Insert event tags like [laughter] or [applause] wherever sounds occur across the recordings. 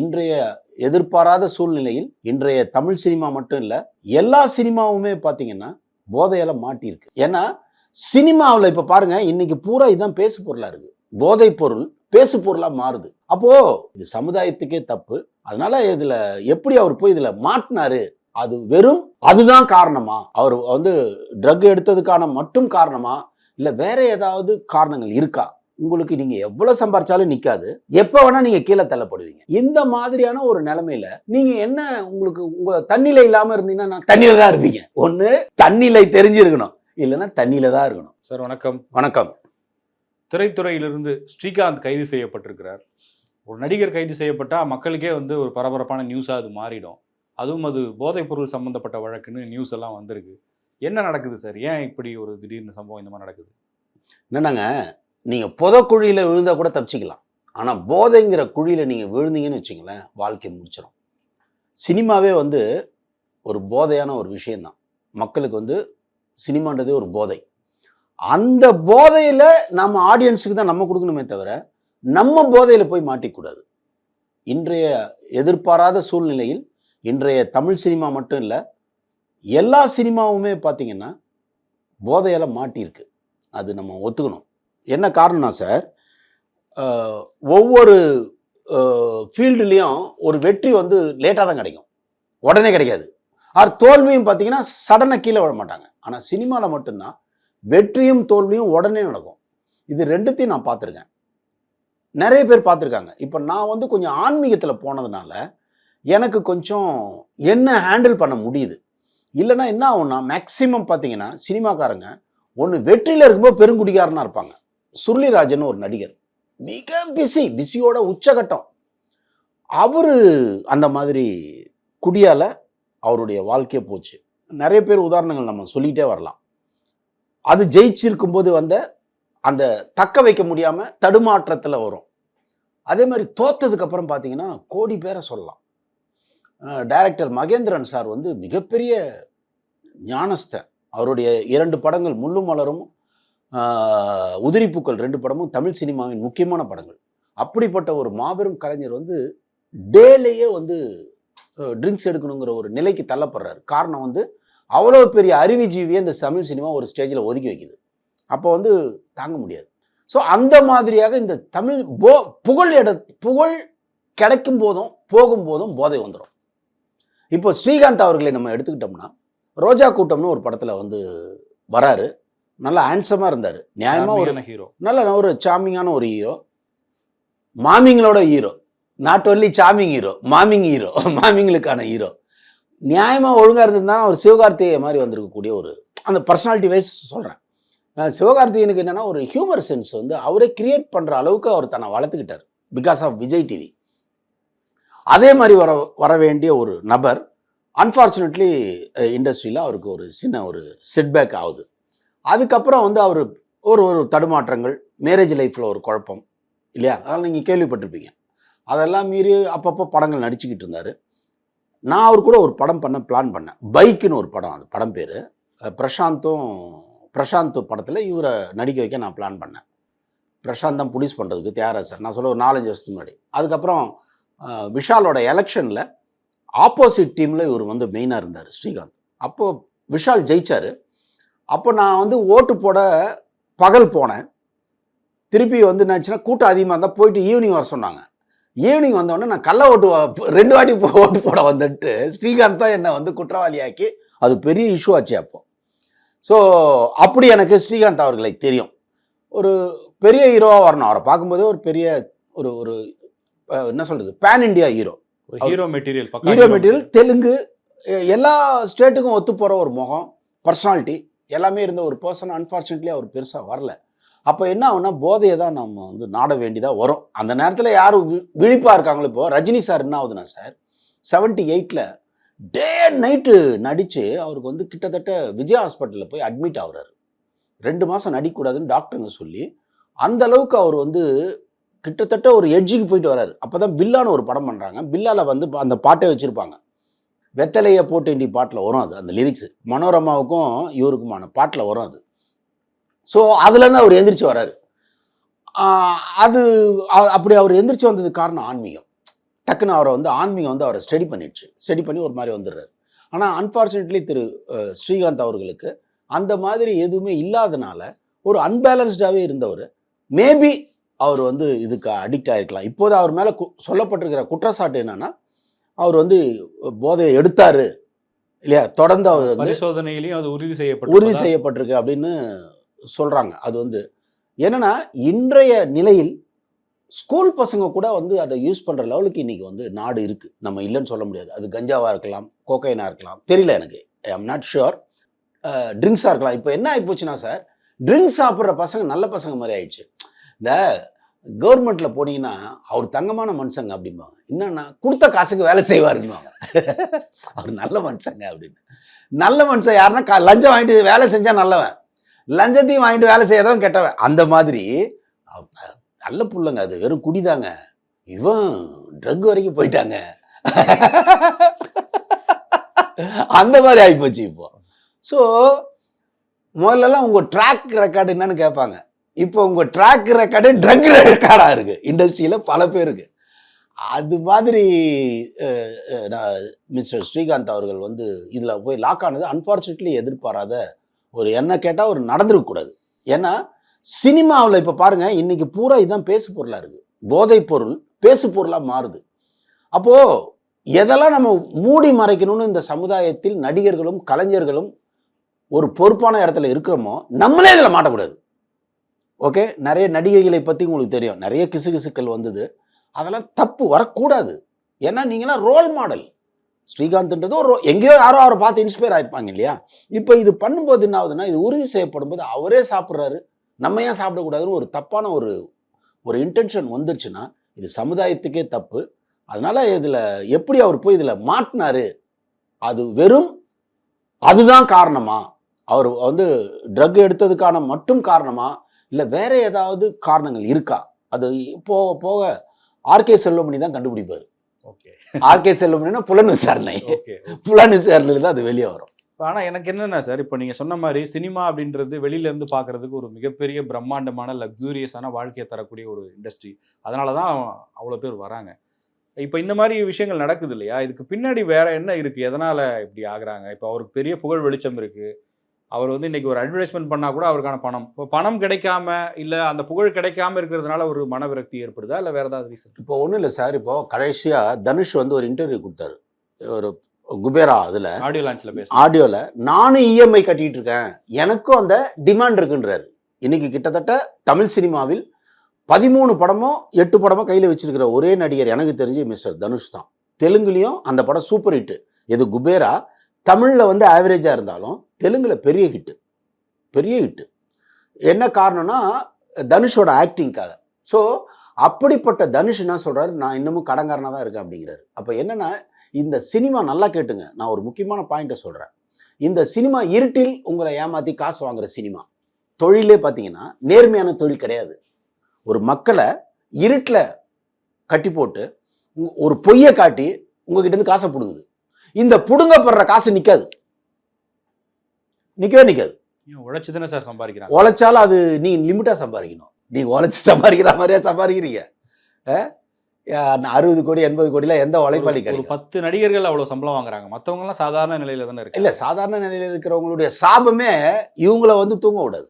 இன்றைய எதிர்பாராத சூழ்நிலையில் இன்றைய தமிழ் சினிமா மட்டும் இல்லை எல்லா சினிமாவுமே பார்த்தீங்கன்னா போதையில மாட்டியிருக்கு. ஏன்னா சினிமாவில் இப்போ பாருங்க இன்னைக்கு பூரா இதுதான் பேசு பொருளா இருக்கு. போதை பொருள் பேசு பொருளாக மாறுது. அப்போ இது சமுதாயத்துக்கே தப்பு. அதனால இதுல எப்படி அவர் போய் இதுல மாட்டினாரு? அது வெறும் அதுதான் காரணமா? அவர் வந்து ட்ரக் எடுத்ததுக்கான மட்டும் காரணமா? இல்லை வேற ஏதாவது காரணங்கள் இருக்கா? உங்களுக்கு நீங்க எவ்வளவு சம்பாரிச்சாலும் நிக்காது. எப்ப வேணா நீங்க கீழே தள்ளப்படுவீங்க. இந்த மாதிரியான ஒரு நிலைமையில நீங்க என்ன உங்களுக்கு உங்க தண்ணில இல்லாம இருந்தீங்கன்னா நான் தண்ணியில தான் இருப்பீங்க. ஒண்ணு தண்ணிலை தெரிஞ்சிருக்கணும். இல்லைன்னா தண்ணியில தான் இருக்கணும். சார் வணக்கம். வணக்கம். திரைத்துறையிலிருந்து ஸ்ரீகாந்த் கைது செய்யப்பட்டிருக்கிறார். ஒரு நடிகர் கைது செய்யப்பட்டா மக்களுக்கே வந்து ஒரு பரபரப்பான நியூஸாக அது மாறிடும். அதுவும் அது போதைப் பொருள் சம்பந்தப்பட்ட வழக்குன்னு நியூஸ் எல்லாம் வந்திருக்கு. என்ன நடக்குது சார்? ஏன் இப்படி ஒரு திடீர்னு சம்பவம் இந்த மாதிரி நடக்குது? என்னன்னாங்க? நீங்கள் நீங்க குழியில் விழுந்தா கூட தப்பிச்சிக்கலாம். ஆனால் போதைங்கிற குழியில் நீங்கள் விழுந்தீங்கன்னு வச்சுங்களேன் வாழ்க்கை முடிச்சிடும் சினிமாவே வந்து ஒரு போதையான ஒரு விஷயந்தான் மக்களுக்கு வந்து சினிமான்றதே ஒரு போதை. அந்த போதையில் நம்ம ஆடியன்ஸுக்கு தான் நம்ம கொடுக்கணுமே தவிர நம்ம போதையில் போய் மாட்டிக்கூடாது. இன்றைய எதிர்பாராத சூழ்நிலையில் இன்றைய தமிழ் சினிமா மட்டும் இல்லை எல்லா சினிமாவுமே பார்த்திங்கன்னா போதையால் மாட்டியிருக்கு. அது நம்ம ஒத்துக்கணும். என்ன காரணம்னா சார் ஒவ்வொரு ஃபீல்டுலேயும் ஒரு வெற்றி வந்து லேட்டாக தான் கிடைக்கும். உடனே கிடைக்காது. ஆர் தோல்வியும் பார்த்தீங்கன்னா சடனாக கீழே விழ மாட்டாங்க. ஆனால் சினிமாவில் மட்டும்தான் வெற்றியும் தோல்வியும் உடனே நடக்கும். இது ரெண்டுத்தையும் நான் பார்த்துருக்கேன் நிறைய பேர் பார்த்துருக்காங்க இப்போ நான் வந்து கொஞ்சம் ஆன்மீகத்தில் போனதுனால எனக்கு கொஞ்சம் என்ன ஹேண்டில் பண்ண முடியுது? இல்லைன்னா என்ன ஆகும்னா மேக்சிமம் பார்த்தீங்கன்னா சினிமாக்காரங்க ஒன்று வெற்றியில் இருக்கும்போது பெருங்குடிக்காரனாக இருப்பாங்க. சுருளிராஜன் ஒரு நடிகர். மிக பிஸி பிஸியோட உச்சகட்டம். அவர் அந்த மாதிரி குடியால் அவருடைய வாழ்க்கையே போச்சு. நிறைய பேர் உதாரணங்கள் நம்ம சொல்லிகிட்டே வரலாம். அது ஜெயிச்சிருக்கும் போது வந்த அந்த தக்க வைக்க முடியாமல் தடுமாற்றத்தில் வரும். அதே மாதிரி தோத்ததுக்கப்புறம் பார்த்தீங்கன்னா கோடி பேரை சொல்லலாம். டைரக்டர் மகேந்திரன் சார் வந்து மிகப்பெரிய ஞானஸ்தன். அவருடைய இரண்டு படங்கள் முள்ளும் மலரும் உதிரிப்பூக்கள் ரெண்டு படமும் தமிழ் சினிமாவின் முக்கியமான படங்கள். அப்படிப்பட்ட ஒரு மாபெரும் கலைஞர் வந்து டேலேயே வந்து ட்ரிங்க்ஸ் எடுக்கணுங்கிற ஒரு நிலைக்கு தள்ளப்படுறாரு. காரணம் வந்து அவ்வளோ பெரிய அறிவுஜீவியை இந்த தமிழ் சினிமா ஒரு ஸ்டேஜில் ஒதுக்கி வைக்குது. அப்போ வந்து தாங்க முடியாது. ஸோ அந்த மாதிரியாக இந்த தமிழ் போ புகழ் எட புகழ் கிடைக்கும் போதும் போகும் போதும் போதை வந்துடும் இப்போ ஸ்ரீகாந்த் அவர்களை நம்ம எடுத்துக்கிட்டோம்னா ரோஜா கூட்டம்னு ஒரு படத்தில் வந்து வராரு. நல்லா ஹேண்ட்ஸமாக இருந்தார். நியாயமாக ஒரு ஹீரோ நல்ல ஒரு சாமிங்கான ஒரு ஹீரோ மாமிங்களோட ஹீரோ நாட் ஒன்லி சாமிங் ஹீரோ மாமிங் ஹீரோ [laughs] மாமிங்களுக்கான ஹீரோ நியாயமாக ஒழுங்காக இருந்திருந்தா அவர் சிவகார்த்திகேய மாதிரி வந்திருக்கக்கூடிய ஒரு அந்த பர்சனாலிட்டி வைஸ் சொல்கிறேன் சிவகார்த்திகேயனுக்கு என்னன்னா ஒரு ஹியூமர் சென்ஸ் வந்து அவரே கிரியேட் பண்ணுற அளவுக்கு அவர் தன்னை வளர்த்துக்கிட்டார். பிகாஸ் ஆஃப் விஜய் டிவி அதே மாதிரி வர வர வேண்டிய ஒரு நபர் அன்ஃபார்ச்சுனேட்லி இண்டஸ்ட்ரியில் அவருக்கு ஒரு சின்ன ஒரு செட்பேக் ஆகுது. அதுக்கப்புறம் வந்து அவர் ஒரு ஒரு தடுமாற்றங்கள் மேரேஜ் லைஃப்பில் ஒரு குழப்பம் இல்லையா? அதெல்லாம் நீங்கள் கேள்விப்பட்டிருப்பீங்க. அதெல்லாம் மீறி அப்பப்போ படங்கள் நடிச்சுக்கிட்டு இருந்தார். நான் அவர் கூட ஒரு படம் பண்ண பிளான் பண்ணேன். பைக்குன்னு ஒரு படம் அது படம் பேர். பிரசாந்தும் பிரசாந்த் படத்தில் இவரை நடிக்க வைக்க நான் பிளான் பண்ணேன். பிரசாந்த் தான் ப்ரொடியூஸ் பண்ணுறதுக்கு தயாராக சார். நான் சொல்ல ஒரு நாலஞ்சு வருஷத்துக்கு முன்னாடி. அதுக்கப்புறம் விஷாலோட எலெக்ஷனில் ஆப்போசிட் டீமில் இவர் வந்து மெயினாக இருந்தார் ஸ்ரீகாந்த். அப்போது விஷால் ஜெயிச்சார். அப்போ நான் வந்து ஓட்டு போட பகல் போனேன். திருப்பி வந்து என்னாச்சுன்னா கூட்டம் அதிகமாக இருந்தால் போயிட்டு ஈவினிங் வர சொன்னாங்க. ஈவினிங் வந்தோடனே நான் கள்ள ஓட்டு ரெண்டு வாட்டி ஓட்டு போட வந்துட்டு ஸ்ரீகாந்த் தான் என்னை வந்து குற்றவாளியாக்கி அது பெரிய இஷ்யூ ஆச்சு அப்போ. ஸோ அப்படி எனக்கு ஸ்ரீகாந்த் அவர்களை தெரியும். ஒரு பெரிய ஹீரோவாக வரணும். அவரை பார்க்கும்போதே ஒரு பெரிய ஒரு ஒரு என்ன சொல்கிறது பேன் இண்டியா ஹீரோ ஒரு hero material hero material Telugu எல்லா ஸ்டேட்டுக்கும் ஒத்து போகிற ஒரு முகம் பர்சனாலிட்டி எல்லாமே இருந்த ஒரு பர்சன் அன்ஃபார்ச்சுனேட்லி அவர் பெருசாக வரல. அப்போ என்ன ஆகுனா போதையை தான் நம்ம வந்து நாட வேண்டியதாக வரும். அந்த நேரத்தில் யார் விழிப்பாக இருக்காங்களோ இப்போ ரஜினி சார் என்ன ஆகுதுன்னா சார் செவன்ட்டி எயிட்டில் டே நைட்டு நடித்து அவருக்கு வந்து கிட்டத்தட்ட விஜய் ஹாஸ்பிட்டலில் போய் அட்மிட் ஆகுறாரு. ரெண்டு மாதம் நடிக்கக்கூடாதுன்னு டாக்டருங்க சொல்லி அந்த அளவுக்கு அவர் வந்து கிட்டத்தட்ட ஒரு எட்ஜுக்கு போயிட்டு வராரு. அப்போ தான் பில்லான்னு ஒரு படம் பண்ணுறாங்க பில்லால வந்து அந்த பாட்டை வச்சுருப்பாங்க. வெத்தலையை போட்டேண்டி பாட்டில் வரும் அது அந்த லிரிக்ஸ் மனோரமாவுக்கும் இவருக்குமான பாட்டில் வரும் அது. ஸோ அதுலேருந்து அவர் எந்திரிச்சு வராரு. அது அப்படி அவர் எந்திரிச்சு வந்ததுக்கு காரணம் ஆன்மீகம். டக்குன்னு அவரை வந்து ஆன்மீகம் வந்து அவரை ஸ்டடி பண்ணிடுச்சு. ஸ்டடி பண்ணி ஒரு மாதிரி வந்துடுறாரு. ஆனால் அன்ஃபார்ச்சுனேட்லி திரு ஸ்ரீகாந்த் அவர்களுக்கு அந்த மாதிரி எதுவுமே இல்லாதனால ஒரு அன்பேலன்ஸ்டாகவே இருந்தவர். மேபி அவர் வந்து இதுக்கு அடிக்ட் ஆகிருக்கலாம் இப்போது அவர் மேலே சொல்லப்பட்டிருக்கிற குற்றச்சாட்டு என்னென்னா அவர் வந்து போதையை எடுத்தாரு இல்லையா? தொடர்ந்து அவர் பரிசோதனையிலையும் அது உறுதி செய்யப்பட்டு உறுதி செய்யப்பட்டிருக்கு அப்படின்னு சொல்றாங்க. அது வந்து என்னன்னா இன்றைய நிலையில் ஸ்கூல் பசங்க கூட வந்து அதை யூஸ் பண்ற லெவலுக்கு இன்னைக்கு வந்து நாடு இருக்கு. நம்ம இல்லைன்னு சொல்ல முடியாது. அது கஞ்சாவா இருக்கலாம் கோகைனா இருக்கலாம். தெரியல எனக்கு. ஐ எம் நாட் ஷுர் ட்ரிங்க்ஸாக இருக்கலாம். இப்போ என்ன ஆகி போச்சுன்னா சார் ட்ரிங்க்ஸ் சாப்பிட்ற பசங்க நல்ல பசங்க மாதிரி ஆயிடுச்சு. இந்த கவர்மெண்ட்ல போனீங்கன்னா அவர் தங்கமான மனுஷங்க அப்படிம்பாங்க என்னன்னா கொடுத்த காசுக்கு வேலை செய்வாருன்னுவாங்க. [laughs] அவர் நல்ல மனுஷங்க அப்படின்னு. நல்ல மனுஷன் யாருன்னா லஞ்சம் வாங்கிட்டு வேலை செஞ்சா நல்லவன். லஞ்சத்தையும் வாங்கிட்டு வேலை செய்யாதவன் கெட்டவன். அந்த மாதிரி நல்ல புள்ளங்க அது. வெறும் குடிதாங்க இவன் ட்ரக் வரைக்கும் போயிட்டாங்க. [laughs] அந்த மாதிரி ஆகிப்போச்சு இப்போ. ஸோ முதல்லலாம் உங்கள் ட்ராக் ரெக்கார்டு என்னன்னு கேட்பாங்க. இப்போ உங்கள் ட்ராக் ரெக்கார்டு ட்ரக் ரெக்கார்டாக இருக்குது இண்டஸ்ட்ரியில் பல பேருக்கு அது மாதிரி நான் மிஸ்டர் ஸ்ரீகாந்த் அவர்கள் வந்து இதில் போய் லாக் ஆனது அன்ஃபார்ச்சுனேட்லி எதிர்பாராத ஒரு என்ன கேட்டால் ஒரு நடந்துருக்கக்கூடாது ஏன்னா சினிமாவில் இப்போ பாருங்கள் இன்றைக்கி பூரா இதுதான் பேசு பொருளாக இருக்குது போதைப் பொருள் பேசு பொருளாக மாறுது. அப்போது எதெல்லாம் நம்ம மூடி மறைக்கணும்னு இந்த சமுதாயத்தில் நடிகர்களும் கலைஞர்களும் ஒரு பொறுப்பான இடத்துல இருக்கிறோமோ நம்மளே இதில் மாட்டக்கூடாது. ஓகே? நிறைய நடிகைகளை பற்றி உங்களுக்கு தெரியும். நிறைய கிசுகிசுக்கள் வந்தது. அதெல்லாம் தப்பு வரக்கூடாது. ஏன்னா நீங்களாம் ரோல் மாடல் ஸ்ரீகாந்த்ன்றது ஒரு எங்கேயோ யாரோ அவரை பார்த்து இன்ஸ்பயர் ஆயிருப்பாங்க இல்லையா? இப்போ இது பண்ணும்போது என்ன ஆகுதுன்னா இது உறுதி செய்யப்படும் போது அவரே சாப்பிட்றாரு. நம்ம ஏன் சாப்பிடக்கூடாதுன்னு ஒரு தப்பான ஒரு ஒரு இன்டென்ஷன் வந்துருச்சுன்னா இது சமுதாயத்துக்கே தப்பு. அதனால் இதில் எப்படி அவர் போய் இதில் மாட்டினாரு அது வெறும் அதுதான் காரணமா? அவர் வந்து ட்ரக் எடுத்ததுக்கான மட்டும் காரணமா? இல்லை வேற ஏதாவது காரணங்கள் இருக்கா? அது போக போக ஆர்கே செல்வமணி தான் கண்டுபிடிப்பார். ஓகே. ஆர்கே செல்வமணினா புலன் விசாரணை. புலன் விசாரணையில் தான் அது வெளியே வரும். ஆனா எனக்கு என்னன்னா சார் இப்போ நீங்க சொன்ன மாதிரி சினிமா அப்படின்றது வெளியில இருந்து பார்க்கிறதுக்கு ஒரு மிகப்பெரிய பிரம்மாண்டமான லக்ஸூரியஸான வாழ்க்கையை தரக்கூடிய ஒரு இண்டஸ்ட்ரி அதனால தான் அவ்வளோ பேர் வராங்க. இப்போ இந்த மாதிரி விஷயங்கள் நடக்குது இல்லையா? இதுக்கு பின்னாடி வேற என்ன இருக்கு? எதனால இப்படி ஆகுறாங்க? இப்போ அவருக்கு பெரிய புகழ் வெளிச்சம் இருக்கு. அவர் வந்து இன்னைக்கு ஒரு அட்வர்டைஸ்மெண்ட் பண்ணா கூட அவருக்கான பணம். இப்போ பணம் கிடைக்காம இல்ல அந்த புகழ் கிடைக்காம இருக்கிறதுனால ஒரு மனவிரக்தி ஏற்படுதா? இல்ல வேற ஏதாவது ரீசன் இப்போ ஒன்றும் இல்லை சார். இப்போ கடைசியாக தனுஷ் வந்து ஒரு இன்டர்வியூ கொடுத்தாரு. ஒரு குபேரா அதில். ஆடியோ லான்ச்ல பேச ஆடியோவில் நானும் இஎம்ஐ கட்டிட்டு இருக்கேன். எனக்கும் அந்த டிமாண்ட் இருக்குன்றாரு. இன்னைக்கு கிட்டத்தட்ட தமிழ் சினிமாவில் பதிமூணு படமோ எட்டு படமோ கையில் வச்சிருக்கிற ஒரே நடிகர் எனக்கு தெரிஞ்சு மிஸ்டர் தனுஷ் தான். தெலுங்குலேயும் அந்த படம் சூப்பர் ஹிட்டு இது குபேரா? தமிழில் வந்து ஆவரேஜாக இருந்தாலும் தெலுங்கில் பெரிய ஹிட்டு பெரிய ஹிட்டு என்ன காரணம்னா தனுஷோட ஆக்டிங்க்காக ஸோ அப்படிப்பட்ட தனுஷ் என்ன சொல்கிறார் நான் இன்னமும் கடங்காரனாக தான் இருக்கேன் அப்படிங்கிறாரு. அப்போ என்னென்னா இந்த சினிமா நல்லா கேட்டுங்க. நான் ஒரு முக்கியமான பாயிண்ட்டை சொல்கிறேன் இந்த சினிமா இருட்டில் உங்களை ஏமாற்றி காசு வாங்குற சினிமா. தொழிலே பார்த்தீங்கன்னா நேர்மையான தொழில் கிடையாது. ஒரு மக்களை இருட்டில் கட்டி போட்டு ஒரு பொய்யை காட்டி உங்ககிட்ட இருந்து காசை பிடுங்குது. இந்த பிடுங்கப்படுற காசு நிற்காது நிற்கவே நிற்காது உழைச்சு தானே சார் சம்பாதிக்கிறாங்க. உழைச்சாலும் அது நீ லிமிட்டாக சம்பாதிக்கணும். நீ உழைச்சி சம்பாதிக்கிற மாதிரியா சம்பாதிக்கிறீங்க? அறுபது கோடி எண்பது கோடிலாம் எந்த உழைப்பாளி கிடைக்கும் பத்து நடிகர்கள் அவ்வளவு சம்பளம் வாங்குறாங்க. மத்தவங்க எல்லாம் சாதாரண நிலையில தானே இருக்கு இல்லை சாதாரண நிலையில் இருக்கிறவங்களுடைய சாபமே இவங்கள வந்து தூங்க விடாது.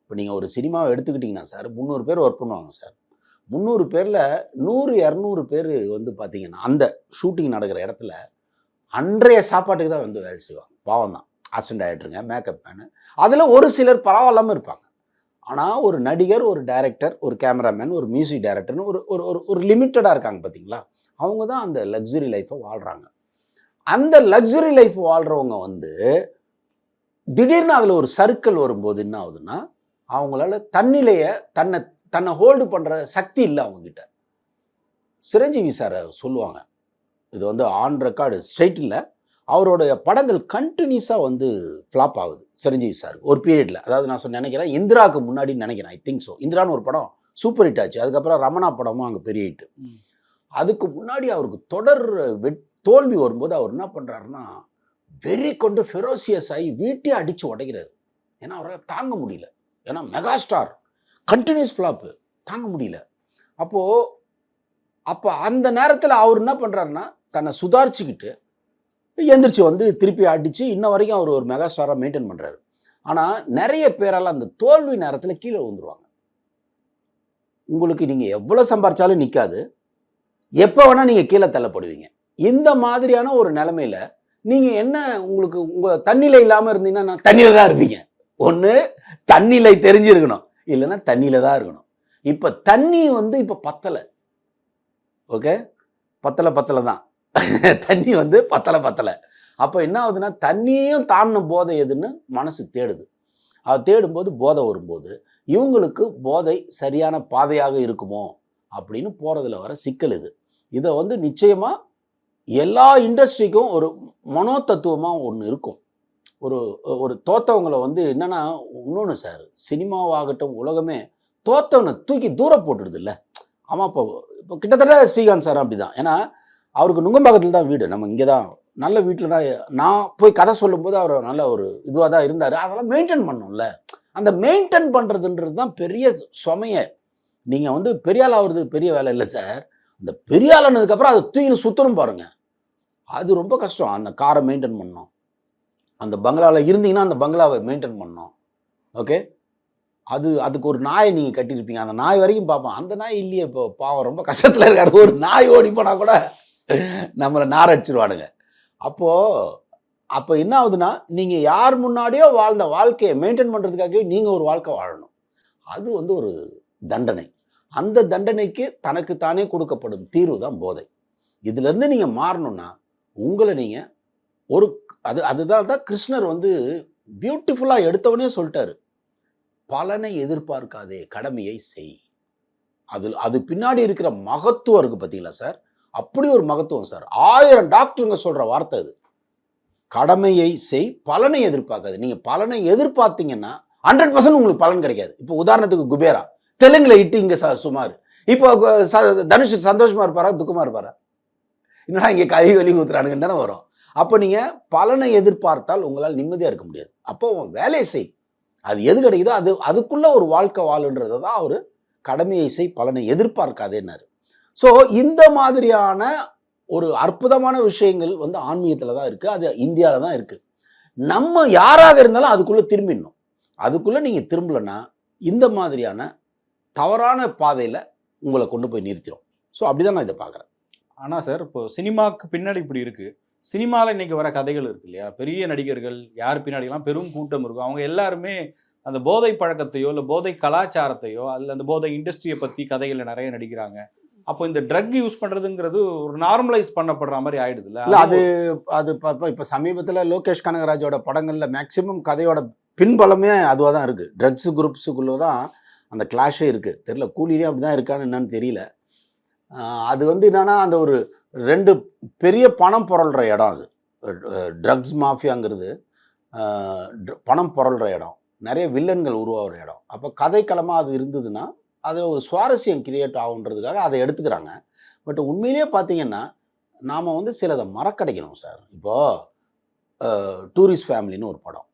இப்போ நீங்கள் ஒரு சினிமாவை எடுத்துக்கிட்டிங்கன்னா சார் முந்நூறு பேர் ஒர்க் பண்ணுவாங்க சார். முந்நூறு பேரில் நூறு இரநூறு பேர் வந்து பார்த்தீங்கன்னா அந்த ஷூட்டிங் நடக்கிற இடத்துல அன்றைய சாப்பாட்டுக்கு தான் வந்து வேலை செய்வாங்க. பாவம் தான் அசிஸ்டன்ட் ஆகிட்டுருங்க மேக்கப் மேனு அதில் ஒரு சிலர் பரவாயில்லாமல் இருப்பாங்க. ஆனால் ஒரு நடிகர் ஒரு டைரக்டர் ஒரு கேமராமேன் ஒரு மியூசிக் டைரக்டர்னு ஒரு ஒரு ஒரு ஒரு லிமிட்டடாக இருக்காங்க பார்த்தீங்களா அவங்க தான் அந்த லக்ஸுரி லைஃப்பை வாழ்கிறாங்க அந்த லக்ஸுரி லைஃப் வாழ்கிறவங்க வந்து திடீர்னு அதில் ஒரு சர்க்கிள் வரும்போது என்ன ஆகுதுன்னா அவங்களால தன்னிலையை தன்னை தன்னை ஹோல்டு பண்ணுற சக்தி இல்லை அவங்கக்கிட்ட சிரஞ்சீவி சாரை சொல்லுவாங்க. இது வந்து ஆன் ரெக்கார்டு ஸ்ட்ரெயிட் இல்லை. அவருடைய படங்கள் கண்டினியூஸாக வந்து ஃப்ளாப் ஆகுது. சிரஞ்சீவி சார் ஒரு பீரியடில் அதாவது நான் சொன்ன நினைக்கிறேன் இந்திராவுக்கு முன்னாடி நினைக்கிறேன் ஐ திங்க் ஸோ இந்திரான்னு ஒரு படம் சூப்பர் ஹிட் ஆச்சு. அதுக்கப்புறம் ரமணா படமும் அங்கே பெரிய ஹிட். அதுக்கு முன்னாடி அவருக்கு தொடர் வெட் தோல்வி வரும்போது அவர் என்ன பண்ணுறாருன்னா வெறி கொண்டு ஃபெரோசியஸ் ஆகி வீட்டையே அடித்து உடைக்கிறாரு. ஏன்னா அவரால் தாங்க முடியல. ஏன்னா மெகா ஸ்டார் கண்டினியூஸ் ஃப்ளாப்பு தாங்க முடியல. அப்போது அப்போ அந்த நேரத்தில் அவர் என்ன பண்ணுறாருன்னா தன்னை சுதாரிச்சுக்கிட்டு எந்திரிச்சு வந்து திருப்பி அடித்து இன்ன வரைக்கும் அவர் ஒரு மெகா ஸ்டாராக மெயின்டைன் பண்ணுறாரு ஆனால் நிறைய பேரால் அந்த தோல்வி நேரத்தில் கீழே விழுந்துருவாங்க. உங்களுக்கு நீங்கள் எவ்வளோ சம்பாரிச்சாலும் நிற்காது எப்போ வேணால் நீங்கள் கீழே தள்ளப்படுவீங்க. இந்த மாதிரியான ஒரு நிலமையில நீங்கள் என்ன உங்களுக்கு உங்கள் தண்ணியில் இல்லாமல் இருந்தீங்கன்னா தண்ணியில் தான் இருப்பீங்க. ஒன்று தண்ணிலை தெரிஞ்சிருக்கணும். இல்லைன்னா தண்ணியில் தான் இருக்கணும். இப்போ தண்ணி வந்து இப்போ பத்தலை. ஓகே? பத்தலை பத்தலை தான். [laughs] தண்ணி வந்து பத்தலை பத்தலை. அப்போ என்ன ஆகுதுன்னா தண்ணியையும் தாண்டின போதை எதுன்னு மனசு தேடுது. அது தேடும்போது போதை வரும்போது இவங்களுக்கு போதை சரியான பாதையாக இருக்குமோ அப்படின்னு போகிறதுல வர சிக்கல் இது. இதை வந்து நிச்சயமாக எல்லா இண்டஸ்ட்ரிக்கும் ஒரு மனோ தத்துவமாக ஒன்று இருக்கும். ஒரு ஒரு தோத்தவங்களை வந்து என்னன்னா இன்னொன்று சார் சினிமாவாகட்டும் உலகமே தோத்தவனை தூக்கி தூரம் போட்டுடுது இல்லை ஆமாம் இப்போ இப்போ கிட்டத்தட்ட ஸ்ரீகாந்த் சார் அப்படி தான் ஏன்னா அவருக்கு நுங்கம்பாக்கத்தில் தான் வீடு. நம்ம இங்கே தான் நல்ல வீட்டில் தான் நான் போய் கதை சொல்லும்போது அவர் நல்ல ஒரு இதுவாக தான் இருந்தார். அதெல்லாம் மெயின்டைன் பண்ணோம்ல அந்த மெயின்டைன் பண்ணுறதுன்றது தான் பெரிய சுமைய. நீங்கள் வந்து பெரியாள் ஆகுறது பெரிய வேலை இல்லை சார். அந்த பெரியாளனதுக்கப்புறம் அதை தூக்கின்னு சுற்றணும் பாருங்கள் அது ரொம்ப கஷ்டம். அந்த காரை மெயின்டைன் பண்ணணும். அந்த பங்களாவில் இருந்தீங்கன்னா அந்த பங்களாவை மெயின்டைன் பண்ணணும். ஓகே அது அதுக்கு ஒரு நாயை நீங்கள் கட்டியிருப்பீங்க. அந்த நாய் வரைக்கும் பார்ப்போம். அந்த நாய் இல்லையே இப்போ. பாவம் ரொம்ப கஷ்டத்தில் இருக்காரு. ஒரு நாய் ஓடி போனால் கூட நம்மளை நார் அடிச்சிருவானுங்க அப்போது அப்போ என்ன ஆகுதுன்னா நீங்கள் யார் முன்னாடியோ வாழ்ந்த வாழ்க்கையை மெயின்டைன் பண்ணுறதுக்காகவே நீங்கள் ஒரு வாழ்க்கை வாழணும். அது வந்து ஒரு தண்டனை. அந்த தண்டனைக்கு தனக்கு தானே கொடுக்கப்படும் தீர்வு தான் போதை. இதுலேருந்து நீங்கள் மாறணும்னா உங்களை நீங்கள் ஒரு அது அதுதான் தான் கிருஷ்ணர் வந்து பியூட்டிஃபுல்லாக எடுத்தவனே சொல்லிட்டாரு. பலனை எதிர்பார்க்காதே கடமையை செய். அது அது பின்னாடி இருக்கிற மகத்துவம் இருக்குது பார்த்தீங்களா சார்? அப்படி ஒரு மகத்துவம் சார். ஆயிரம் டாக்டருங்க சொல்கிற வார்த்தை அது. கடமையை செய் பலனை எதிர்பார்க்காது. நீங்கள் பலனை எதிர்பார்த்தீங்கன்னா ஹண்ட்ரட் பர்சன்ட் உங்களுக்கு பலன் கிடைக்காது. இப்போ உதாரணத்துக்கு குபேரா. தெலுங்கில் இட்டு இங்கே ச- சுமார். இப்போ தனுஷ் சந்தோஷமாக இருப்பாரா? துக்கமாக இருப்பாரா? என்னடா இங்கே கறி வலி ஊத்துறானுங்கன்னு தானே வரும். அப்போ நீங்கள் பலனை எதிர்பார்த்தால் உங்களால் நிம்மதியாக இருக்க முடியாது. அப்போ உன் வேலையை செய். அது எது கிடைக்குதோ அது அதுக்குள்ளே ஒரு வாழ்க்கை வாழுன்றதை தான் அவர் கடமையை செய் பலனை எதிர்பார்க்காதேன்னாரு. ஸோ இந்த மாதிரியான ஒரு அற்புதமான விஷயங்கள் வந்து ஆன்மீகத்தில் தான் இருக்குது அது இந்தியாவில் தான் இருக்குது நம்ம யாராக இருந்தாலும் அதுக்குள்ளே திரும்பிடணும். அதுக்குள்ளே நீங்கள் திரும்பலைன்னா இந்த மாதிரியான தவறான பாதையில் உங்களை கொண்டு போய் நிறுத்திடும் ஸோ அப்படி தான் நான் இதை பார்க்குறேன். ஆனால் சார் இப்போ சினிமாவுக்கு பின்னாடி இப்படி இருக்குது சினிமாவில் இன்றைக்கி வர கதைகள் இருக்கு இல்லையா? பெரிய நடிகர்கள் யார் பின்னாடிலாம் பெரும் கூட்டம் இருக்கும். அவங்க எல்லாருமே அந்த போதை பழக்கத்தையோ இல்லை போதை கலாச்சாரத்தையோ அல்ல அந்த போதை இண்டஸ்ட்ரியை பற்றி கதைகளில் நிறைய நடிக்கிறாங்க. அப்போ இந்த ட்ரக் யூஸ் பண்ணுறதுங்கிறது ஒரு நார்மலைஸ் பண்ணப்படுற மாதிரி ஆயிடுதுல்ல? இல்லை அது அது இப்போ இப்போ சமீபத்தில் லோகேஷ் கனகராஜோட படங்களில் மேக்சிமம் கதையோட பின்பலமே அதுவாக தான் இருக்குது ட்ரக்ஸ் குரூப்ஸுக்குள்ளே தான் அந்த கிளாஷே இருக்குது தெரியல கூலிலே அப்படி தான் இருக்கான்னு என்னன்னு தெரியல. அது வந்து என்னன்னா அந்த ஒரு ரெண்டு பெரிய பணம் புரள்ற இடம் அது. ட்ரக்ஸ் மாஃபியாங்கிறது பணம் புரள்ற இடம். நிறைய வில்லன்கள் உருவாகிற இடம். அப்போ கதைக்களமாக அது இருந்ததுன்னா அது ஒரு சுவாரஸ்யம் கிரியேட் ஆகுன்றதுக்காக அதை எடுத்துக்கிறாங்க. பட் உண்மையிலேயே பார்த்தீங்கன்னா நாம் வந்து சிலதை மறக்கடைக்கணும் சார். இப்போது டூரிஸ்ட் ஃபேமிலின்னு ஒரு படம்.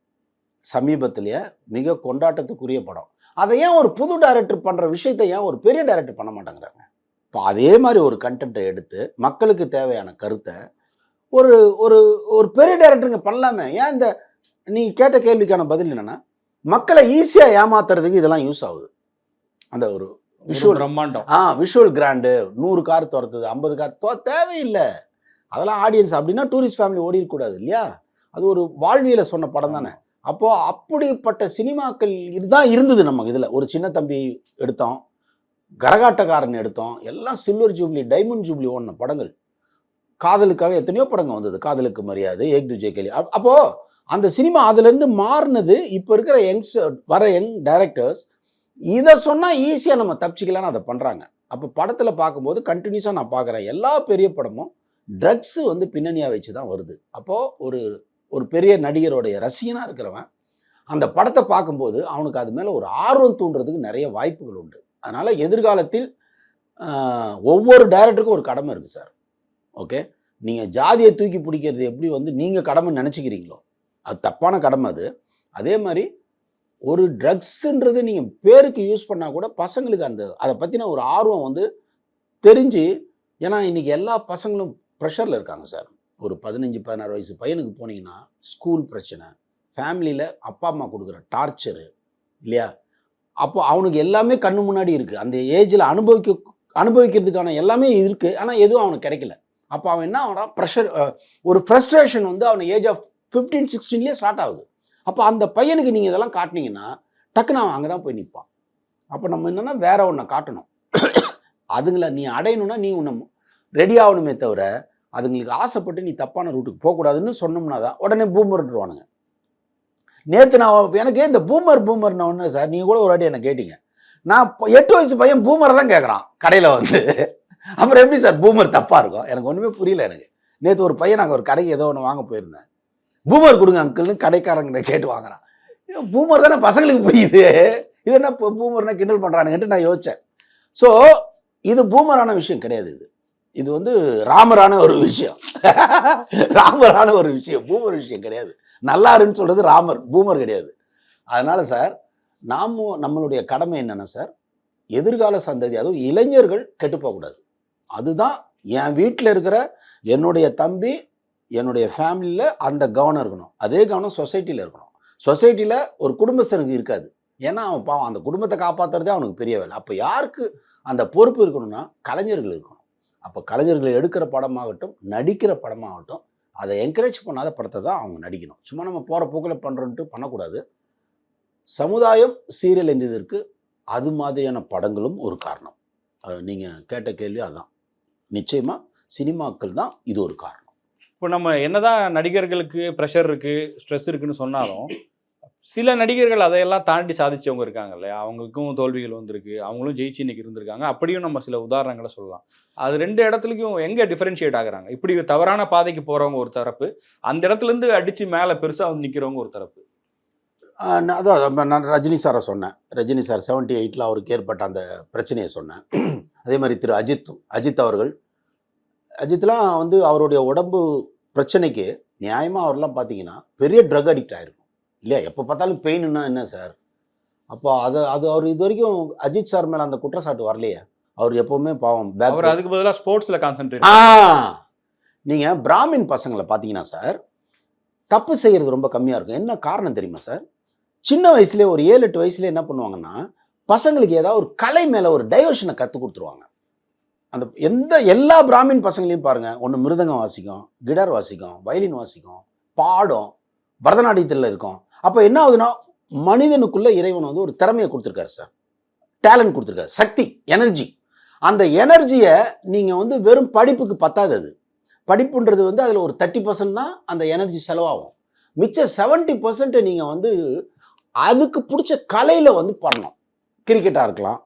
சமீபத்திலேயே மிக கொண்டாட்டத்துக்குரிய படம். அதை ஏன் ஒரு புது டைரக்டர் பண்ணுற விஷயத்தை ஏன் ஒரு பெரிய டைரக்டர் பண்ண மாட்டேங்கிறாங்க? இப்போ அதே மாதிரி ஒரு கண்டென்ட்டை எடுத்து மக்களுக்கு தேவையான கருத்தை ஒரு ஒரு ஒரு பெரிய டைரக்டருங்க பண்ணலாமே. ஏன் இந்த நீங்கள் கேட்ட கேள்விக்கான பதில் என்னென்னா மக்களை ஈஸியாக ஏமாத்துறதுக்கு இதெல்லாம் யூஸ் ஆகுது. அந்த ஒரு விஷுவல் பிரம்மாண்டம். ஆ விஷுவல் கிராண்டு நூறு கார் துரத்துது ஐம்பது கார் தோ தேவையில்லை. அதெல்லாம் ஆடியன்ஸ் அப்படின்னா டூரிஸ்ட் ஃபேமிலி ஓடி இருக்கக்கூடாது இல்லையா? அது ஒரு வாழ்வியலை சொன்ன படம் தானே. அப்போ அப்படிப்பட்ட சினிமாக்கள் இதுதான் இருந்தது நமக்கு இதில். ஒரு சின்ன தம்பி எடுத்தோம் கரகாட்டக்காரன் எடுத்தோம் எல்லாம் சில்வர் ஜூப்ளி டைமண்ட் ஜூப்ளி ஓடின படங்கள். காதலுக்காக எத்தனையோ படங்கள் வந்தது. காதலுக்கு மரியாதை ஏக் துஜே கேலி அப்- அப்போ அந்த சினிமா அதுலேருந்து மாறினது இப்போ இருக்கிற யங்ஸ்டர் வர யங் டைரக்டர்ஸ் இதை சொன்னால் ஈஸியாக நம்ம தப்பிச்சிக்கலான்னு அதை பண்ணுறாங்க அப்போ படத்தில் பார்க்கும்போது கண்டினியூஸாக நான் பார்க்குறேன். எல்லா பெரிய படமும் ட்ரக்ஸு வந்து பின்னணியாக வச்சு தான் வருது. அப்போது ஒரு ஒரு பெரிய நடிகருடைய ரசிகனாக இருக்கிறவன் அந்த படத்தை பார்க்கும்போது அவனுக்கு அது மேலே ஒரு ஆர்வம் தூண்டுறதுக்கு நிறைய வாய்ப்புகள் உண்டு. அதனால் எதிர்காலத்தில் ஒவ்வொரு டைரக்டருக்கும் ஒரு கடமை இருக்குது சார். ஓகே? நீங்கள் ஜாதியை தூக்கி பிடிக்கிறது எப்படி வந்து நீங்கள் கடமை நினச்சிக்கிறீங்களோ? அது தப்பான கடமை அது. அதே மாதிரி ஒரு ட்ரக்ஸுன்றது நீங்கள் பேருக்கு யூஸ் பண்ணால் கூட பசங்களுக்கு அந்த அதை பற்றின ஒரு ஆர்வம் வந்து தெரிஞ்சு ஏன்னா இன்றைக்கி எல்லா பசங்களும் ப்ரெஷரில் இருக்காங்க சார் ஒரு பதினஞ்சு பதினாறு வயசு பையனுக்கு போனீங்கன்னா ஸ்கூல் பிரச்சனை ஃபேமிலியில் அப்பா அம்மா கொடுக்குற டார்ச்சரு இல்லையா? அப்போ அவனுக்கு எல்லாமே கண்ணு முன்னாடி இருக்குது அந்த ஏஜில் அனுபவிக்க அனுபவிக்கிறதுக்கான எல்லாமே இருக்குது ஆனால் எதுவும் அவனுக்கு கிடைக்கல. அப்போ அவன் என்ன ஆகிறான்? ப்ரெஷர் ஒரு ஃப்ரஸ்ட்ரேஷன் வந்து அவன் ஏஜ் ஆஃப் ஃபிஃப்டீன் சிக்ஸ்டீன்லேயே ஸ்டார்ட் ஆகுது. அப்போ அந்த பையனுக்கு நீங்கள் இதெல்லாம் காட்டினீங்கன்னா டக்குன்னு அவன் அங்கே தான் போய் நிற்பான் அப்போ நம்ம என்னென்னா வேற ஒன்றை காட்டணும். அதுங்களை நீ அடையணும்னா நீ உன்னை ரெடி ஆகணுமே தவிர அதுங்களுக்கு ஆசைப்பட்டு நீ தப்பான ரூட்டுக்கு போகக்கூடாதுன்னு சொன்னோம்னா தான் உடனே பூமர்ன்றுவானுங்க நேற்று நான் எனக்கு இந்த பூமர் பூமர்னு ஒன்று சார் நீங்கள் கூட ஒரு வாட்டி என்ன கேட்டீங்க. நான் இப்போ எட்டு வயசு பையன் பூமரை தான் கேட்குறான் கடையில் வந்து. அப்புறம் எப்படி சார் பூமர் தப்பாக இருக்கும்? எனக்கு ஒன்றுமே புரியல எனக்கு. நேற்று ஒரு பையன் நாங்கள் ஒரு கடைக்கு ஏதோ ஒன்று வாங்க போயிருந்தேன். பூமர் கொடுங்க அங்கிள்னு கடைக்காரங்கிட்ட கேட்டு வாங்குறான். பூமர் தானே பசங்களுக்கு புரியுது. இது என்ன இப்போ பூமர்னா கிண்டல் பண்ணுறானுங்கன்ட்டு நான் யோசித்தேன் ஸோ இது பூமரான விஷயம் கிடையாது இது. இது வந்து ராமரான ஒரு விஷயம். [laughs] ராமரான ஒரு விஷயம். பூமர் விஷயம் கிடையாது. நல்லாருன்னு சொல்கிறது ராமர் பூமர் கிடையாது. அதனால் சார் நாமும் நம்மளுடைய கடமை என்னென்னா சார்? எதிர்கால சந்ததி அதுவும் இளைஞர்கள் கெட்டு போகக்கூடாது. அதுதான் என் வீட்டில் இருக்கிற என்னுடைய தம்பி என்னுடைய ஃபேமிலியில் அந்த கவனம் இருக்கணும். அதே கவனம் சொசைட்டியில் இருக்கணும். சொசைட்டியில் ஒரு குடும்பஸ்தனுக்கு இருக்காது. ஏன்னா அவன் பாவம் அந்த குடும்பத்தை காப்பாற்றுறதே அவனுக்கு பெரிய வேலை. அப்போ யாருக்கு அந்த பொறுப்பு இருக்கணும்னா கலைஞர்கள் இருக்கணும். அப்போ கலைஞர்களை எடுக்கிற படமாகட்டும் நடிக்கிற படமாகட்டும் அதை என்கரேஜ் பண்ணாத படத்தை தான் அவங்க நடிக்கணும். சும்மா நம்ம போகிற போக்கில் பண்ணுறோன்ட்டு பண்ணக்கூடாது. சமுதாயம் சீரழிந்ததற்கு அது மாதிரியான படங்களும் ஒரு காரணம். நீங்கள் கேட்ட கேள்வி அதான். நிச்சயமாக சினிமாக்கள் தான் இது ஒரு காரணம். இப்போ நம்ம என்னதான் நடிகர்களுக்கு ப்ரெஷர் இருக்குது ஸ்ட்ரெஸ் இருக்குன்னு சொன்னாலும் சில நடிகர்கள் அதையெல்லாம் தாண்டி சாதிச்சவங்க இருக்காங்க இல்லையா? அவங்களுக்கும் தோல்விகள் வந்திருக்கு அவங்களும் ஜெயிச்சு இன்னைக்கு இருந்திருக்காங்க. அப்படியும் நம்ம சில உதாரணங்களை சொல்லலாம். அது ரெண்டு இடத்துலையும் எங்கே டிஃபரன்ஷியேட் ஆகுறாங்க? இப்படி தவறான பாதைக்கு போகிறவங்க ஒரு தரப்பு அந்த இடத்துல இருந்து மேலே பெருசாக வந்து நிற்கிறவங்க ஒரு தரப்பு. நான் அதான் நம்ம நான் ரஜினி சாரை சொன்னேன். ரஜினி சார் செவன்ட்டி எயிட்டில் அவருக்கு ஏற்பட்ட அந்த பிரச்சனையை சொன்னேன். அதே மாதிரி திரு அஜித் அஜித் அவர்கள் அஜித்லாம் வந்து அவருடைய உடம்பு பிரச்சனைக்கு நியாயமாக அவர்லாம் பார்த்தீங்கன்னா பெரிய ட்ரக் அடிக்ட் ஆயிருக்கும். இல்லையா? எப்போ பார்த்தாலும் பெயின்னா என்ன சார்? அப்போ அது அது அவர் இது வரைக்கும் அஜித் சார் மேலே அந்த குற்றச்சாட்டு வரலையே? அவர் எப்போவுமே பாவம். பேக் அவர் அதுக்கு பதிலா ஸ்போர்ட்ஸ்ல கான்சென்ட்ரேட் ஆ. நீங்கள் பிராமின் பசங்களை பார்த்தீங்கன்னா சார் தப்பு செய்கிறது ரொம்ப கம்மியாக இருக்கும். என்ன காரணம் தெரியுமா சார்? சின்ன வயசுலேயே ஒரு ஏழு எட்டு வயசுலேயே என்ன பண்ணுவாங்கன்னா பசங்களுக்கு ஏதாவது ஒரு கலை மேலே ஒரு டைவர்ஷனை கற்றுக் கொடுத்துருவாங்க. அந்த எந்த எல்லா பிராமின் பசங்களையும் பாருங்கள் ஒன்று மிருதங்கம் வாசிக்கும் கிடார் வாசிக்கும் வயலின் வாசிக்கும் பாடம் பரதநாட்டியத்தில் இருக்கும். அப்போ என்ன ஆகுதுன்னா மனிதனுக்குள்ள இறைவன் வந்து ஒரு திறமையை கொடுத்துருக்காரு சார். டேலண்ட் கொடுத்துருக்காரு. சக்தி எனர்ஜி அந்த எனர்ஜியை நீங்கள் வந்து வெறும் படிப்புக்கு பத்தாது அது. படிப்புன்றது வந்து அதில் ஒரு தேர்ட்டி பர்சன்ட் தான் அந்த எனர்ஜி செலவாகும். மிச்ச செவன்ட்டி பர்சன்ட்டை நீங்கள் வந்து அதுக்கு பிடிச்ச கலையில் வந்து பண்ணணும். கிரிக்கெட்டாக இருக்கலாம்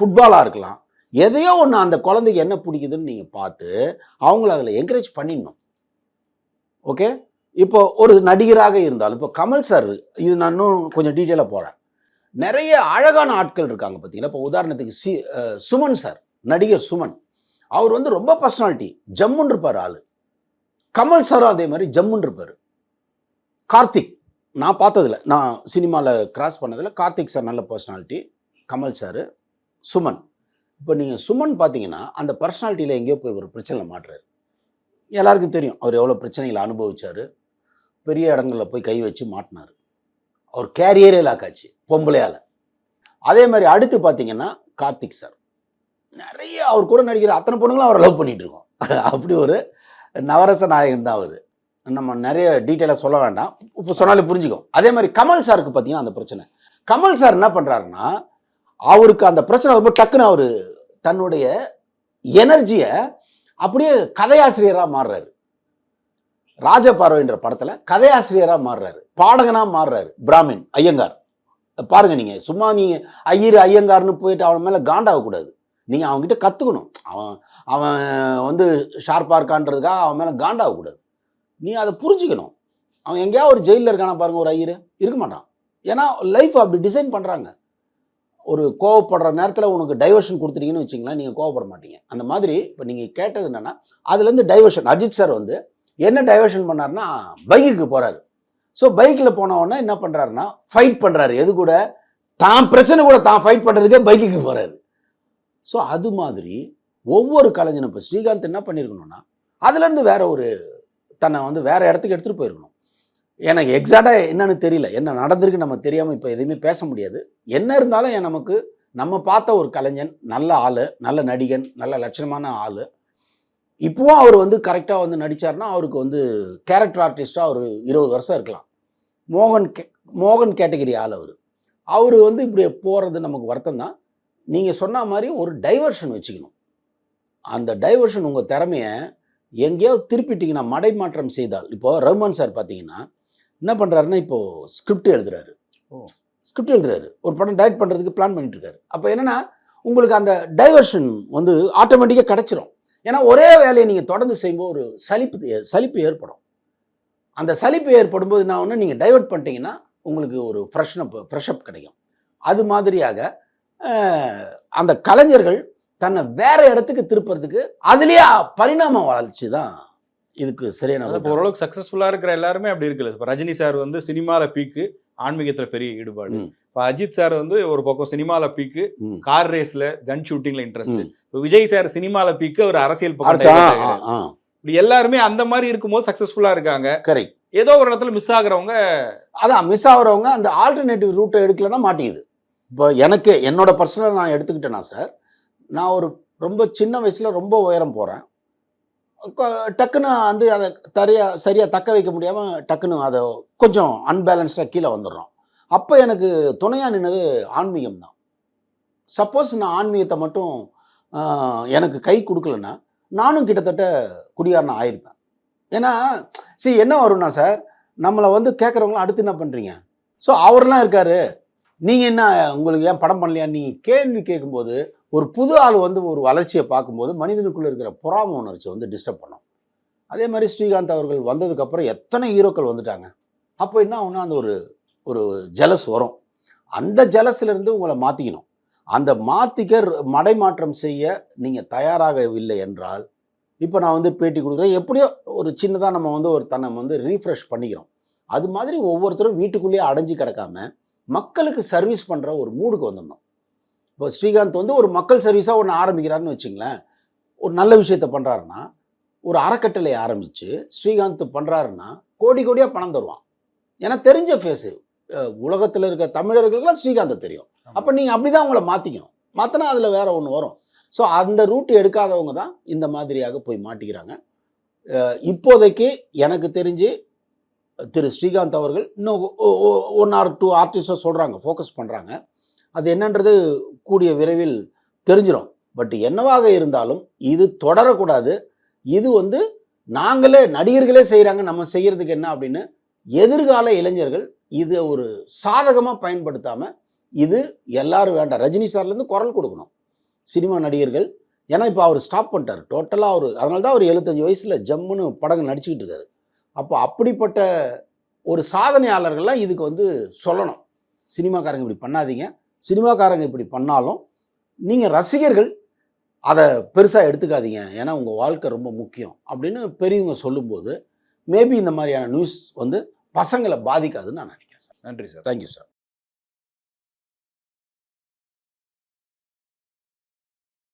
ஃபுட்பாலாக இருக்கலாம் எதையோ ஒன்று அந்த குழந்தைக்கு என்ன பிடிக்குதுன்னு நீங்கள் பார்த்து அவங்கள அதில் என்கரேஜ் பண்ணிடணும். ஓகே இப்போ ஒரு நடிகராக இருந்தாலும் இப்போ கமல் சார் இது நான் இன்னும் கொஞ்சம் டீட்டெயிலாக போகிறேன் நிறைய அழகான ஆட்கள் இருக்காங்க பார்த்தீங்களா? இப்போ உதாரணத்துக்கு சி சுமன் சார் நடிகர் சுமன். அவர் வந்து ரொம்ப பர்சனாலிட்டி ஜம்முன் இருப்பார் ஆள். கமல் சாரும் அதே மாதிரி ஜம்முன்னு இருப்பார். கார்த்திக் நான் பார்த்ததில்ல. நான் சினிமாவில் கிராஸ் பண்ணதில் கார்த்திக் சார் நல்ல பர்சனாலிட்டி கமல் சார் சுமன். இப்போ நீங்கள் சுமன் பார்த்தீங்கன்னா அந்த பர்சனாலிட்டியில் எங்கேயோ போய் ஒரு பிரச்சனையில் மாட்டுறாரு. எல்லாருக்கும் தெரியும் அவர் எவ்வளோ பிரச்சனைகளை அனுபவித்தார் பெரிய இடங்களில் போய் கை வச்சு மாட்டினார். அவர் கேரியரே லாக்காச்சு பொம்பளையால். அதே மாதிரி அடுத்து பார்த்தீங்கன்னா கார்த்திக் சார் நிறைய அவர் கூட நடிக்கிற அத்தனை பொண்ணுங்களும் அவரை லவ் பண்ணிகிட்டு இருக்கோம். [laughs] அப்படி ஒரு நவரச நாயகன் தான் அவர். நம்ம நிறைய டீட்டெயிலாக சொல்ல வேண்டாம். இப்போ சொன்னாலே புரிஞ்சுக்கும். அதே மாதிரி கமல் சாருக்கு பார்த்தீங்கன்னா அந்த பிரச்சனை. கமல் சார் என்ன பண்ணுறாருன்னா அவருக்கு அந்த பிரச்சனை ரொம்ப டக்குன்னு அவர் தன்னுடைய எனர்ஜியை அப்படியே கதையாசிரியராக மாறுறாரு. ராஜபார்வைன்ற படத்தில் கதையாசிரியராக மாறுறாரு. பாடகனாக மாறுறாரு. பிராமின் ஐயங்கார். பாருங்க நீங்கள் சும்மா நீங்கள் ஐயர் ஐயங்கார்னு போயிட்டு அவன் மேலே காண்டாகக்கூடாது. நீங்கள் அவன்கிட்ட கற்றுக்கணும் அவன் அவன் வந்து ஷார்ப்பாக இருக்கான்றதுக்காக அவன் மேலே காண்டாகக்கூடாது. நீ அதை புரிஞ்சுக்கணும். அவன் எங்கேயாவது ஒரு ஜெயிலில் இருக்கானா பாருங்கள் ஒரு ஐயர். இருக்க மாட்டான். ஏன்னா லைஃப் அப்படி டிசைன் பண்ணுறாங்க ஒரு கோவப்படுற நேரத்தில் உனக்கு டைவர்ஷன் கொடுத்துட்டீங்கன்னு வச்சிங்களேன் நீங்கள் கோவப்பட மாட்டீங்க. அந்த மாதிரி இப்போ நீங்கள் கேட்டது என்னென்னா அதுலேருந்து டைவர்ஷன் அஜித் சார் வந்து என்ன டைவர்ஷன் பண்ணாருன்னா பைக்குக்கு போகிறாரு ஸோ பைக்கில் போனவொடனே என்ன பண்ணுறாருன்னா ஃபைட் பண்ணுறாரு எது கூட? தான் பிரச்சனை கூட தான் ஃபைட் பண்ணுறதுக்கே பைக்குக்கு போகிறாரு ஸோ அது மாதிரி ஒவ்வொரு கலைஞனும் இப்போ ஸ்ரீகாந்த் என்ன பண்ணியிருக்கணும்னா அதுலேருந்து வேற ஒரு தன்னை வந்து வேற இடத்துக்கு எடுத்துகிட்டு போயிருக்கணும். எனக்கு எக்ஸாக்டாக என்னன்னு தெரியல. என்ன நடந்திருக்கு நம்ம தெரியாமல் இப்போ எதுவுமே பேச முடியாது. என்ன இருந்தாலும் என் நமக்கு நம்ம பார்த்த ஒரு கலைஞன் நல்ல ஆள் நல்ல நடிகன் நல்ல லட்சணமான ஆள். இப்போவும் அவர் வந்து கரெக்டாக வந்து நடித்தார்னா அவருக்கு வந்து கேரக்டர் ஆர்டிஸ்ட்டாக ஒரு இருபது வருஷம் இருக்கலாம். மோகன் கே மோகன் கேட்டகரி ஆள் அவர். அவர் வந்து இப்படி போகிறது நமக்கு வருத்தம் தான். நீங்கள் சொன்ன மாதிரி ஒரு டைவர்ஷன் வச்சுக்கணும். அந்த டைவர்ஷன் உங்கள் திறமைய எங்கேயாவது திருப்பிட்டிங்கன்னா மடை மாற்றம் செய்தால் இப்போது ரஹ்மான் சார் பார்த்தீங்கன்னா என்ன பண்ணுறாருன்னா இப்போது ஸ்கிரிப்ட் எழுதுறாரு. ஓ. ஸ்கிரிப்ட் எழுதுறாரு. ஒரு படம் டைரக்ட் பண்ணுறதுக்கு பிளான் பண்ணிட்டு இருக்காரு அப்போ என்னன்னா உங்களுக்கு அந்த டைவர்ஷன் வந்து ஆட்டோமேட்டிக்காக கிடச்சிரும். ஏன்னா ஒரே வேலையை நீங்கள் தொடர்ந்து செய்யும்போது ஒரு சலிப்பு சலிப்பு ஏற்படும். அந்த சலிப்பு ஏற்படும் போது என்ன ஒன்று நீங்கள் டைவர்ட் பண்ணிட்டீங்கன்னா உங்களுக்கு ஒரு ஃப்ரெஷ்னப் ஃப்ரெஷ்அப் கிடைக்கும். அது மாதிரியாக அந்த கலைஞர்கள் தன்னை வேற இடத்துக்கு திருப்புறதுக்கு அதுலேயே பரிணாம வளர்ச்சி தான் இதுக்கு சரியான ஓரளவுக்கு சக்ஸஸ்ஃபுல்லாக இருக்கிற எல்லாருமே அப்படி இருக்குல்ல. இப்போ ரஜினி சார் வந்து சினிமாவில் பீக்கு ஆன்மீகத்தில் பெரிய ஈடுபாடு. இப்போ அஜித் சார் வந்து ஒரு பக்கம் சினிமாவில் பீக்கு. கார் ரேஸ்ல கன் ஷூட்டிங்ல இன்ட்ரெஸ்ட். இப்போ விஜய் சார் சினிமாவில் பீக்கு ஒரு அரசியல் பக்கம் இப்படி எல்லாருமே அந்த மாதிரி இருக்கும்போது சக்ஸஸ்ஃபுல்லா இருக்காங்க. கரெக்ட் ஏதோ ஒரு இடத்துல மிஸ் ஆகுறவங்க அதான் மிஸ் ஆகுறவங்க அந்த ஆல்டர்னேட்டிவ் ரூட்டை எடுக்கலைன்னா மாட்டேங்குது இப்போ எனக்கு என்னோட பர்சனல் நான் எடுத்துக்கிட்டேன்னா சார் நான் ஒரு ரொம்ப சின்ன வயசில் ரொம்ப உயரம் போகிறேன் டக்குன்னு வந்து அதை தரையா சரியாக தக்க வைக்க முடியாமல் டக்குன்னு அதை கொஞ்சம் அன்பேலன்ஸ்டாக கீழே வந்துடுறோம். அப்போ எனக்கு துணையாக நின்னது ஆன்மீகம் தான். சப்போஸ் நான் ஆன்மீகத்தை மட்டும் எனக்கு கை கொடுக்கலன்னா நானும் கிட்டத்தட்ட குடியாரன் ஆயிருப்பேன். ஏன்னா சரி என்ன வரும்னா சார் நம்மளை வந்து கேட்குறவங்களாம் அடுத்து என்ன பண்ணுறீங்க ஸோ அவர்லாம் இருக்கார். நீங்கள் என்ன உங்களுக்கு ஏன் படம் பண்ணலையா? நீங்கள் கேள்வி கேட்கும்போது ஒரு புது ஆள் வந்து ஒரு வளர்ச்சியை பார்க்கும்போது மனிதனுக்குள்ளே இருக்கிற பொறாம உணர்ச்சி வந்து டிஸ்டர்ப் பண்ணும். அதே மாதிரி ஸ்ரீகாந்த் அவர்கள் வந்ததுக்கப்புறம் எத்தனை ஹீரோக்கள் வந்துட்டாங்க? அப்போ என்ன ஒன்று அந்த ஒரு ஒரு ஜலஸ் வரும். அந்த ஜலஸ்லேருந்து உங்களை மாற்றிக்கணும் அந்த மாற்றிக்க மடைமாற்றம் செய்ய நீங்கள் தயாராகவில்லை என்றால் இப்போ நான் வந்து பேட்டி கொடுக்குறேன். எப்படியோ ஒரு சின்னதாக நம்ம வந்து ஒரு தன்னை வந்து ரீஃப்ரெஷ் பண்ணிக்கிறோம். அது மாதிரி ஒவ்வொருத்தரும் வீட்டுக்குள்ளேயே அடைஞ்சு கிடக்காம மக்களுக்கு சர்வீஸ் பண்ணுற ஒரு மூடுக்கு வந்துடணும். இப்போ ஸ்ரீகாந்த் வந்து ஒரு மக்கள் சர்வீஸாக ஒன்று ஆரம்பிக்கிறாருன்னு வச்சுங்களேன். ஒரு நல்ல விஷயத்த பண்ணுறாருன்னா ஒரு அறக்கட்டளையை ஆரம்பித்து ஸ்ரீகாந்த் பண்ணுறாருன்னா கோடி கோடியாக பணம் தருவான். ஏன்னா தெரிஞ்ச ஃபேஸு உலகத்தில் இருக்க தமிழர்களுக்கெல்லாம் ஸ்ரீகாந்தை தெரியும். அப்போ நீங்கள் அப்படி தான் உங்களை மாற்றிக்கணும் மாற்றினா அதில் வேற ஒன்று வரும். ஸோ அந்த ரூட் எடுக்காதவங்க தான் இந்த மாதிரியாக போய் மாட்டிக்கிறாங்க. இப்போதைக்கு எனக்கு தெரிஞ்சு திரு ஸ்ரீகாந்த் அவர்கள் இன்னும் ஒன் ஆர் டூ ஆர்டிஸ்டை சொல்கிறாங்க ஃபோக்கஸ் பண்ணுறாங்க அது என்னன்றது கூடிய விரைவில் தெரிஞ்சிடும் பட் என்னவாக இருந்தாலும் இது தொடரக்கூடாது. இது வந்து நாங்களே நடிகர்களே செய்கிறாங்க நம்ம செய்கிறதுக்கு என்ன அப்படின்னு எதிர்கால இளைஞர்கள் இது ஒரு சாதகமாக பயன்படுத்தாமல் இது எல்லாரும் வேண்டாம். ரஜினி சார்லேருந்து குரல் கொடுக்கணும். சினிமா நடிகர்கள் ஏன்னா இப்போ அவர் ஸ்டாப் பண்ணிட்டார். டோட்டலாக அவர் அதனால தான் அவர் எழுபத்தஞ்சு வயசில் ஜம்முன்னு படங்கள் நடிச்சுக்கிட்டு இருக்காரு. அப்போ அப்படிப்பட்ட ஒரு சாதனையாளர்கள்லாம் இதுக்கு வந்து சொல்லணும். சினிமாக்காரங்க இப்படி பண்ணாதீங்க. சினிமாக்காரங்க இப்படி பண்ணாலும் நீங்கள் ரசிகர்கள் அதை பெருசாக எடுத்துக்காதீங்க. ஏன்னா உங்கள் வாழ்க்கை ரொம்ப முக்கியம். அப்படின்னு பெரியவங்க சொல்லும்போது மேபி இந்த மாதிரியான நியூஸ் வந்து பசங்களை பாதிக்காதுன்னு நான் நினைக்கிறேன் சார் நன்றி சார் தேங்க்யூ சார்